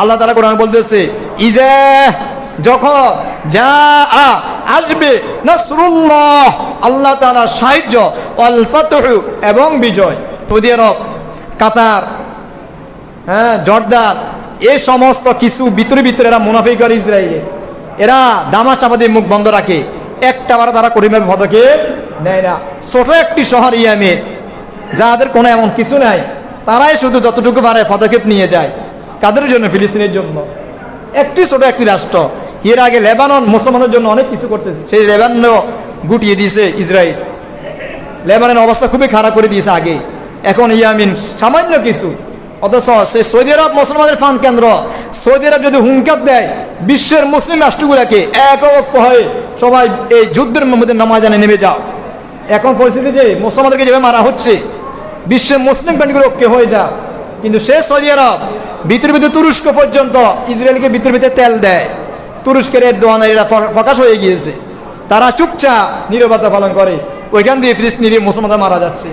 আল্লাহ তালা কোরআন বলতেছে ইজা যখন যা আ আসবে নাসরুল্লাহ, আল্লাহ তাআলার সাহায্য অল ফাতহু এবং বিজয়। সৌদি আরব কাতার হ্যাঁ জর্দান এই সমস্ত কিছু ভিতরে ভিতরে এরা মুনাফি করে ইসরায়েলে। এরা দামা চাপাতে মুখ বন্ধ রাখে। একটা বার তারা করিমের পদক্ষেপ নেয় না। ছোট একটি শহর ইয়ামে যাদের কোনো এমন কিছু নাই, তারাই শুধু যতটুকু পারে পদক্ষেপ নিয়ে যায়। কাদের জন্য, ফিলিস্তিনের জন্য? একটি ছোট একটি রাষ্ট্র। এর আগে লেবানন মুসলমানের জন্য অনেক কিছু করতেছে। সেই লেবানন গুটিয়ে দিয়েছে ইসরায়েল। লেবানের অবস্থা খুবই খারাপ করে দিয়েছে আগে। এখন ইয়ামিন সামান্য কিছু। অথচ সে সৌদি আরব মুসলমানের ফান কেন্দ্র। সৌদি আরব যদি হুঙ্কার দেয়, বিশ্বের মুসলিম রাষ্ট্রগুলোকে এক ঐক্য হয়ে সবাই এই যুদ্ধের মধ্যে নামাজানে নেমে যাও। এখন পরিস্থিতি যে, মুসলমানদেরকে যেভাবে মারা হচ্ছে, বিশ্বের মুসলিম কান্ট্রিগুলো ঐক্য হয়ে যাও কিন্তু সে সৌদি আরব, ভিতরে ভিতরে তুরস্ক পর্যন্ত ইসরায়েলকে ভিতরে ভিতরে তেল দেয়। তুরস্কের এর দোয়ানারীরা এরা প্রকাশ হয়ে গিয়েছে। তারা চুপচাপ নিরবতা পালন করে। ওইখান দিয়ে ফিলিস্তিনি মুসলমানরা মারা যাচ্ছে।